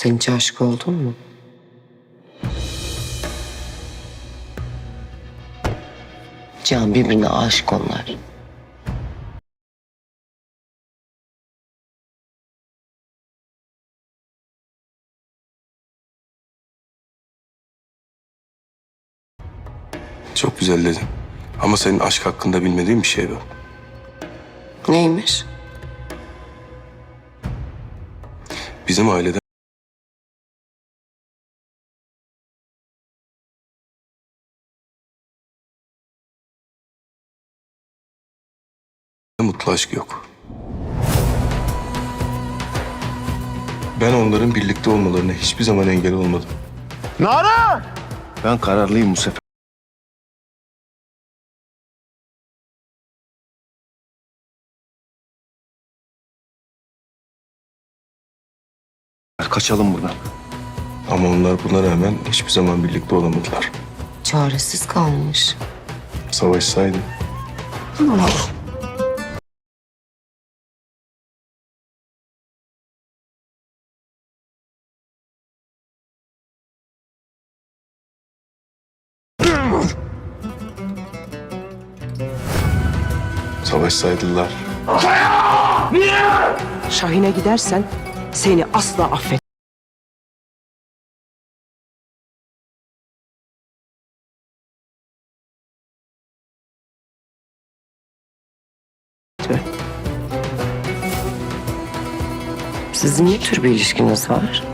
Sen hiç aşık oldun mu? Can birbirine aşık onlar. Çok güzel dedin. Ama senin aşk hakkında bilmediğin bir şey var. Neymiş? Bizim ailede mutlu aşk yok. Ben onların birlikte olmalarına hiçbir zaman engel olmadım. Ben kararlıyım bu sefer. Kaçalım buradan. Ama onlar buna rağmen hiçbir zaman birlikte olamadılar. Çaresiz kalmış. Savaşsaydı savaşsaydılar Şahin'e gidersen seni asla affet. Sizin ne tür bir ilişkiniz var?